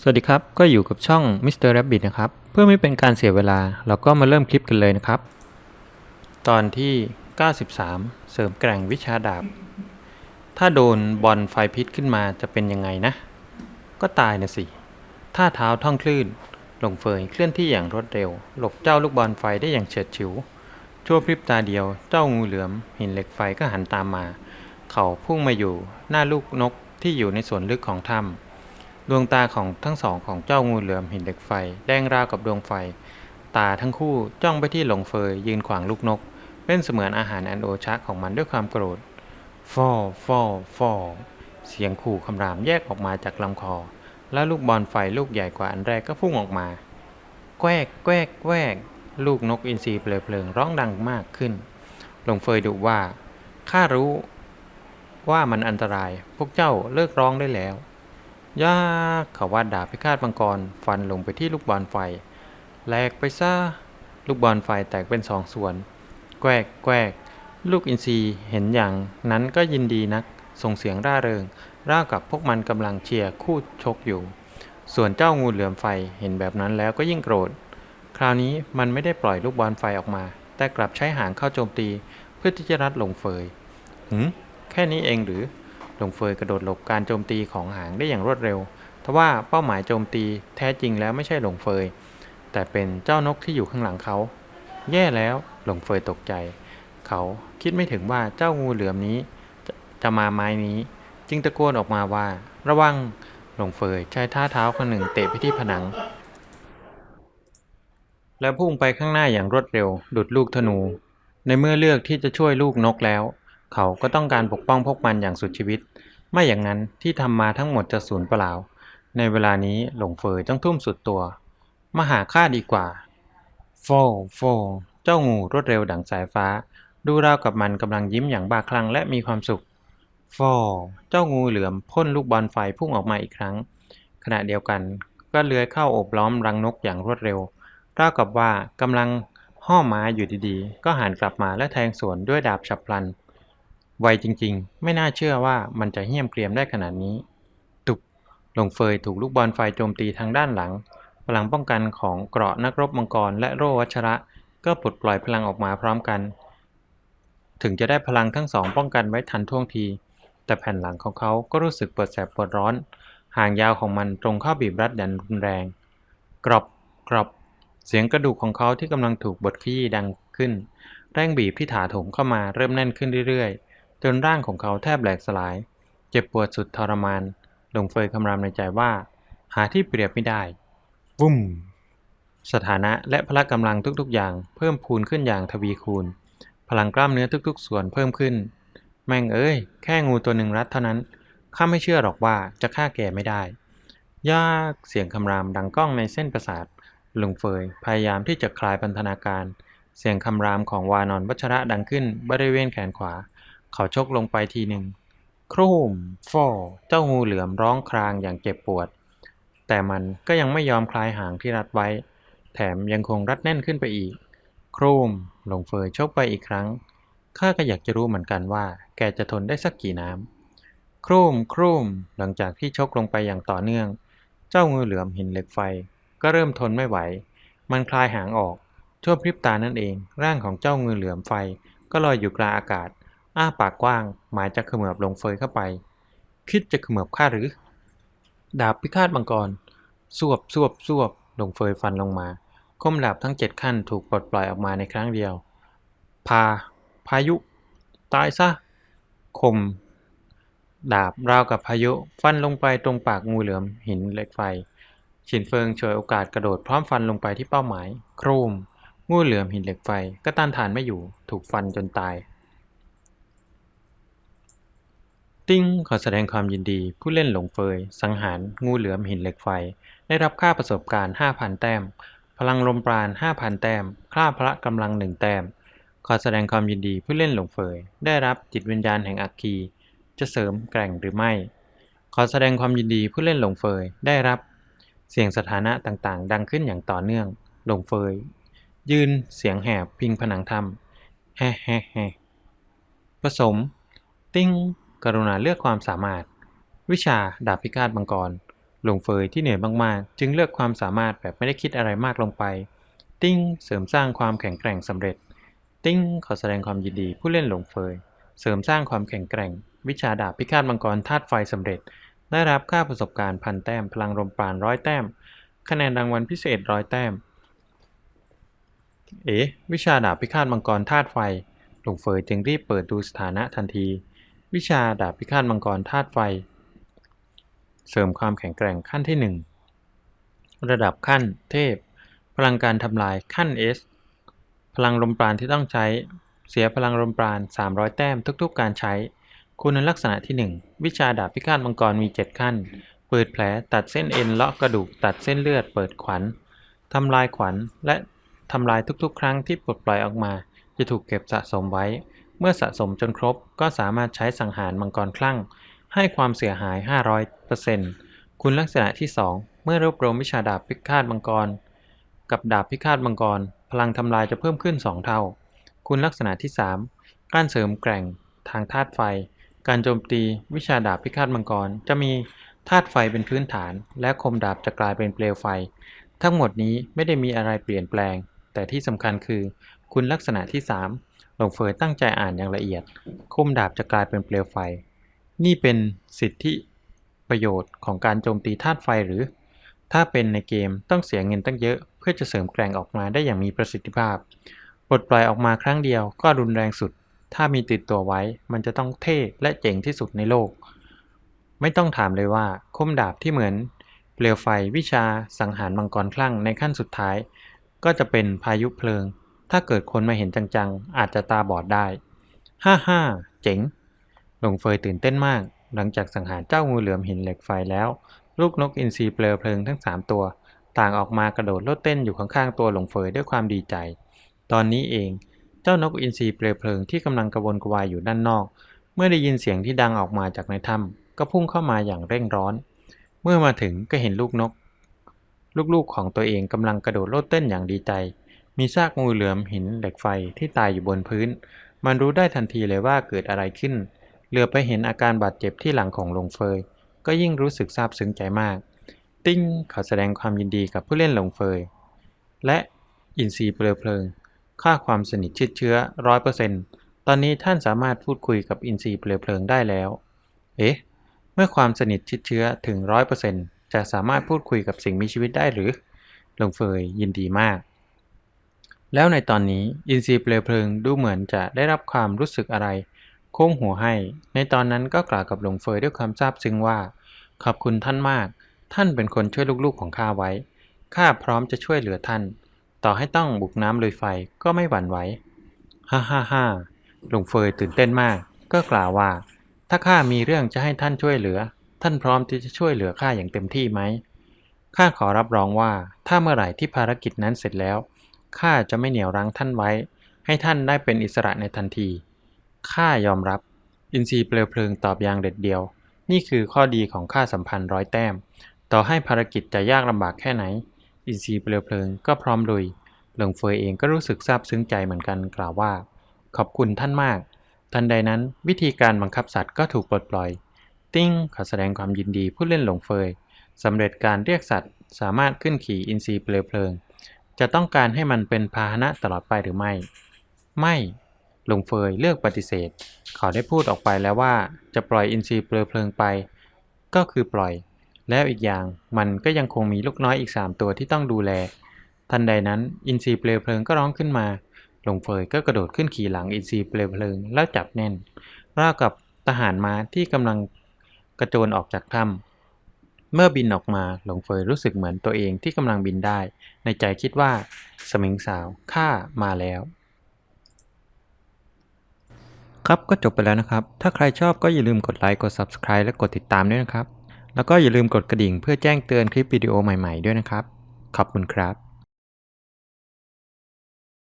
สวัสดีครับ ก็อยู่กับช่อง Mr. Rabbit นะครับ เพื่อไม่เป็นการเสียเวลา เราก็มาเริ่มคลิปกันเลยนะครับ ตอนที่ 93 เสริมแกร่งวิชาดาบ ถ้าโดนบอลไฟพิษขึ้นมาจะเป็นยังไงนะ ก็ตายนะสิ ท่าเท้าท่องคลื่นลงเฟยเคลื่อนที่อย่างรวดเร็ว หลบเจ้าลูกบอลไฟได้อย่างเฉียดฉิว ชั่วพริบตาเดียว เจ้างูเหลือม หินเหล็กไฟก็หันตามมา เขาพุ่งมาอยู่หน้าลูกนกที่อยู่ในส่วนลึกของถ้ำ ดวงตาของทั้งสองของเจ้างูเหลือมหินเหล็กไฟแดงราวกับดวงไฟ ตาทั้งคู่จ้องไปที่หลงเฟยยืนขวางลูกนก เป็นเสมือนอาหารอันโอชะของมันด้วยความโกรธฟอฟอฟอเสียงขู่คำรามแยกออกมาจากลำคอ แล้วลูกบอลไฟลูกใหญ่กว่าอันแรกก็พุ่งออกมา แกวกแกวกแกวกลูกนกอินทรีเปลเพลิงร้องดังมากขึ้น หลงเฟยดุว่าข้ารู้ว่ามันอันตรายพวกเจ้าเลิกร้องได้แล้ว ยากเขาวาดดาบพิฆาตมังกร ฟันลงไปที่ลูกบอลไฟแหลกไปซะลูกบอลไฟแตกเป็นสองส่วน แกวกแกวกลูกอินทรีเห็นอย่างนั้นก็ยินดีนัก ส่งเสียงร่าเริงรากับพวกมันกำลังเชียร์คู่ชกอยู่ ส่วนเจ้างูเหลือมไฟเห็นแบบนั้นแล้วก็ยิ่งโกรธ คราวนี้มันไม่ได้ปล่อยลูกบอลไฟออกมา แต่กลับใช้หางเข้าโจมตี เพื่อที่จะรัดหลงเฟยหืมแค่นี้เองหรือ หลงเฟยกระโดดหลบการโจมตีของหางได้อย่างรวดเร็ว ทว่าเป้าหมายโจมตีแท้จริงแล้วไม่ใช่หลงเฟย แต่เป็นเจ้านกที่อยู่ข้างหลังเขา แย่แล้วหลงเฟยตกใจ เขาคิดไม่ถึงว่าเจ้างูเหลือมนี้จะจะมาไม้นี้ จึงตะโกนออกมาว่า ระวังหลงเฟยใช้ท่าเท้าข้างหนึ่งเตะไปที่ผนัง แล้วพุ่งไปข้างหน้าอย่างรวดเร็วดุดลูกธนู ในเมื่อเลือกที่จะช่วยลูกนกแล้ว เขาก็ต้องการปกป้องพวกมันอย่างสุดชีวิต ไม่อย่างนั้นที่ทำมาทั้งหมดจะสูญเปล่า ในเวลานี้หลงเฟยต้องทุ่มสุดตัว มาหาข้าดีกว่าโฟโฟเจ้างูรวดเร็วดั่งสายฟ้า ดูราวกับมันกำลังยิ้มอย่างบ้าคลั่งและมีความสุขฟอเจ้างูเหลือมพ่นลูกบอลไฟพุ่งออกมาอีกครั้ง ขณะเดียวกันก็เลื้อยเข้าโอบล้อมรังนกอย่างรวดเร็วราวกับว่ากำลังห่อม้าอยู่ดีๆ ก็หันกลับมาและแทงสวนด้วยดาบฉับพลัน ไวจริงๆ ไม่น่าเชื่อว่ามันจะเหี้ยมเกรียมได้ขนาดนี้ ตุบหลงเฟยถูกลูกบอลไฟโจมตีทางด้านหลัง พลังป้องกันของเกราะนักรบมังกรและโรวัชระ ก็ปลดปล่อยพลังออกมาพร้อมกัน ถึงจะได้พลังทั้งสองป้องกันไว้ทันท่วงที แต่แผ่นหลังของเขาก็รู้สึกปวดแสบปวดร้อน ห่างยาวของมันตรงเข้าบีบรัดอย่างรุนแรง กรอบกรอบเสียงกระดูกของเขาที่กำลังถูกบดขี้ดังขึ้น แรงบีบที่ถาโถมเข้ามาเริ่มแน่นขึ้นเรื่อยๆ จนร่างของเขาแทบแหลกสลาย เจ็บปวดสุดทรมานหลงเฟยคำรามในใจว่า หาที่เปรียบไม่ได้ วุ้ม สถานะและพละกำลังทุกๆอย่าง เพิ่มพูนขึ้นอย่างทวีคูณ พลังกล้ามเนื้อทุกๆ ส่วนเพิ่มขึ้น แม่งเอ้ย แค่งูตัวหนึ่งรัดเท่านั้นข้าไม่เชื่อหรอกว่าจะฆ่าแกไม่ได้ ยากเสียงคำรามดังก้องในเส้นประสาทหลงเฟยพยายามที่จะคลายพันธนาการ เสียงคำรามของวานอนวัชระดังขึ้นบริเวณแขนขวา เขาชกลงไปทีหนึ่งโครมฟอเจ้างูเหลือมร้องครางอย่างเจ็บปวด แต่มันก็ยังไม่ยอมคลายหางที่รัดไว้ แถมยังคงรัดแน่นขึ้นไปอีก โครมหลงเฟยชกไปอีกครั้งข้าก็อยากจะรู้เหมือนกันว่า แกจะทนได้สักกี่น้ำโครมโครมหลังจากที่ชกลงไปอย่างต่อเนื่อง เจ้างูเหลือมหินเหล็กไฟ ก็เริ่มทนไม่ไหว มันคลายหางออกชั่วพริบตานั่นเอง ร่างของเจ้างูเหลือมไฟก็ลอยอยู่กลางอากาศ อ้าปากกว้าง หมายจะเขมือบลงเฟยเข้าไป คิดจะเขมือบข้าหรือ ดาบพิฆาตมังกร สวบสวบสวบลงเฟยฟันลงมาคมดาบทั้งเจ็ดขั้นถูกปลดปล่อยออกมาในครั้งเดียว พา พายุ ตายซะคม ดาบราวกับพายุ ฟันลงไปตรงปากงูเหลือมหินเหล็กไฟ ฉินเฟิงฉวยโอกาสกระโดดพร้อมฟันลงไปที่เป้าหมาย โครม งูเหลือมหินเหล็กไฟ ก็ต้านทานไม่อยู่ ถูกฟันจนตาย ติ้งขอแสดงความยินดี ผู้เล่นหลงเฟย สังหาร งูเหลือมหินเหล็กไฟ ได้รับค่าประสบการณ์ 5,000 แต้ม พลังลมปราณ 5,000 แต้ม ค่าพละกำลัง 1 แต้ม ขอแสดงความยินดีผู้เล่นหลงเฟย ได้รับจิตวิญญาณแห่งอัคคี จะเสริมแกร่งหรือไม่ ขอแสดงความยินดีผู้เล่นหลงเฟย ได้รับ เสียงสถานะต่างๆ ดังขึ้นอย่างต่อเนื่อง หลงเฟย ยืนเสียงแหบพิงผนังถ้ำแฮ่แฮ่แฮ่ผสม ติ้ง กรุณาเลือกความสามารถ วิชาดาบพิฆาตมังกรหลงเฟยที่เหนื่อยมากๆ จึงเลือกความสามารถแบบไม่ได้คิดอะไรมากลงไป ติ้งเสริมสร้างความแข็งแกร่งสำเร็จ ติ้งขอแสดงความยินดีผู้เล่นหลงเฟย เสริมสร้างความแข็งแกร่ง วิชาดาบพิฆาตมังกรธาตุไฟสำเร็จ ได้รับค่าประสบการณ์พันแต้มพลังลมปราณร้อยแต้ม คะแนนรางวัลพิเศษร้อยแต้ม เอ๋วิชาดาบพิฆาตมังกรธาตุไฟหลงเฟยจึงรีบเปิดดูสถานะทันที วิชาดาบพิฆาตมังกรธาตุไฟ เสริมความแข็งแกร่งขั้นที่ 1 ระดับขั้นเทพ พลังการทำลายขั้น S พลังลมปราณที่ต้องใช้ เสียพลังลมปราณ 300 แต้มทุกๆ การใช้ คุณลักษณะที่ 1 วิชาดาบพิฆาตมังกรมี 7 ขั้น เปิดแผลตัดเส้นเอ็นเลาะกระดูกตัดเส้นเลือดเปิดขวัญทำลายขวัญและทำลายทุกๆ ครั้งที่ปลดปล่อยออกมา จะถูกเก็บสะสมไว้ เมื่อสะสมจนครบก็สามารถใช้สังหารมังกรคลั่ง ให้ความเสียหาย 500%คุณลักษณะที่ 2 เมื่อรวบรวมวิชาดาบพิฆาตมังกร กับดาบพิฆาตมังกร พลังทำลายจะเพิ่มขึ้น 2 เท่า คุณลักษณะที่ 3 การเสริมแกร่ง ทางธาตุไฟ การโจมตีวิชาดาบพิฆาตมังกร จะมีธาตุไฟเป็นพื้นฐาน และคมดาบจะกลายเป็นเปลวไฟ ทั้งหมดนี้ไม่ได้มีอะไรเปลี่ยนแปลง แต่ที่สำคัญคือ คุณลักษณะที่ 3 หลงเฟยตั้งใจอ่านอย่างละเอียด คมดาบจะกลายเป็นเปลวไฟ นี่เป็นสิทธิประโยชน์ของการโจมตีธาตุไฟหรือ ถ้าเป็นในเกมต้องเสียเงินตั้งเยอะ เพื่อจะเสริมแกร่งออกมาได้อย่างมีประสิทธิภาพ ปลดปล่อยออกมาครั้งเดียวก็รุนแรงสุด ถ้ามีติดตัวไว้ มันจะต้องเท่และเจ๋งที่สุดในโลก ไม่ต้องถามเลยว่า คมดาบที่เหมือน เปลวไฟวิชาสังหารมังกรคลั่งในขั้นสุดท้าย ก็จะเป็นพายุเพลิง ถ้าเกิดคนมาเห็นจังๆ อาจจะตาบอดได้ ฮ่าฮ่าเจ๋ง หลงเฟยตื่นเต้นมาก หลังจากสังหารเจ้างูเหลือมหินเหล็กไฟแล้ว ลูกนกอินทรีเปลวเพลิงทั้ง 3 ตัว ต่างออกมากระโดดโลดเต้นอยู่ข้างๆ ตัวหลงเฟยด้วยความดีใจ ตอนนี้เอง เจ้านกอินทรีเปลวเพลิงที่กำลังกระวนกระวายอยู่ด้านนอก เมื่อได้ยินเสียงที่ดังออกมาจากในถ้ำก็พุ่งเข้ามาอย่างเร่งร้อน เมื่อมาถึงก็เห็นลูกนก ลูกๆของตัวเองกำลังกระโดดโลดเต้นอย่างดีใจ มีซากงูเหลือมหินเหล็กไฟที่ตายอยู่บนพื้น มันรู้ได้ทันทีเลยว่าเกิดอะไรขึ้น เหลือไปเห็นอาการบาดเจ็บที่หลังของลงเฟย ก็ยิ่งรู้สึกซาบซึ้งใจมาก ติ้งขอแสดงความยินดีกับผู้เล่นลงเฟย และอินทรีย์เปลวเพลิง ค่าความสนิทชิดเชื้อร้อยเปอร์เซ็นต์ตอนนี้ท่านสามารถพูดคุยกับอินทรีย์เปลวเพลิงได้แล้ว เอ๊ะ เมื่อความสนิทชิดเชื้อถึงร้อยเปอร์เซ็นต์จะสามารถพูดคุยกับสิ่งมีชีวิตได้หรือลงเฟยยินดีมาก แล้วในตอนนี้อินทรีย์เปลวเพลิงดูเหมือนจะได้รับความรู้สึกอะไร โค้งหัวให้ ในตอนนั้นก็กล่าวกับหลวงเฟยด้วยความซาบซึ้งว่า ขอบคุณท่านมาก ท่านเป็นคนช่วยลูกๆของข้าไว้ ข้าพร้อมจะช่วยเหลือท่าน ต่อให้ต้องบุกน้ำลุยไฟก็ไม่หวั่นไหว ฮ่าฮ่าฮ่าหลวงเฟยตื่นเต้นมาก ก็กล่าวว่า ถ้าข้ามีเรื่องจะให้ท่านช่วยเหลือ ท่านพร้อมที่จะช่วยเหลือข้าอย่างเต็มที่ไหมข้าขอรับรองว่าถ้าเมื่อไหร่ที่ภารกิจนั้นเสร็จแล้ว ข้าจะไม่เหนี่ยวรั้งท่านไว้ ให้ท่านได้เป็นอิสระในทันที ข้ายอมรับ อินทรีย์เปลวเพลิงตอบอย่างเด็ดเดียว นี่คือข้อดีของข้าสัมพันธ์ร้อยแต้ม ต่อให้ภารกิจจะยากลำบากแค่ไหน อินทรีย์เปลวเพลิงก็พร้อมลุย หลงเฟยเองก็รู้สึกซาบซึ้งใจเหมือนกันกล่าวว่า ขอบคุณท่านมาก ทันใดนั้นวิธีการบังคับสัตว์ก็ถูกปลดปล่อย ติ้งขอแสดงความยินดีผู้เล่นหลงเฟยสำเร็จการเรียกสัตว์ สามารถขึ้นขี่อินทรีย์เปลวเพลิง จะต้องการให้มันเป็นพาหนะตลอดไปหรือไม่ ไม่หลงเฟยเลือกปฏิเสธ เขาได้พูดออกไปแล้วว่าจะปล่อยอินทรีย์เปลวเพลิงไป ก็คือปล่อย แล้วอีกอย่างมันก็ยังคงมีลูกน้อยอีก 3 ตัวที่ต้องดูแล ทันใดนั้นอินทรีย์เปลวเพลิงก็ร้องขึ้นมาหลงเฟยก็กระโดดขึ้นขี่หลังอินทรีย์เปลวเพลิงแล้วจับแน่นราวกับทหารม้าที่กำลังกระโจนออกจากถ้ำ เมื่อบินออกมาหลงเฟยรู้สึกเหมือนตัวเองที่กำลังบินได้ ในใจคิดว่า สมิงสาวข้ามาแล้ว ครับก็จบไปแล้วนะครับ ถ้าใครชอบก็อย่าลืมกดไลค์กด Subscribe และกดติดตามด้วยนะครับ แล้วก็อย่าลืมกดกระดิ่งเพื่อแจ้งเตือนคลิปวิดีโอใหม่ๆด้วยนะครับ ขอบคุณครับ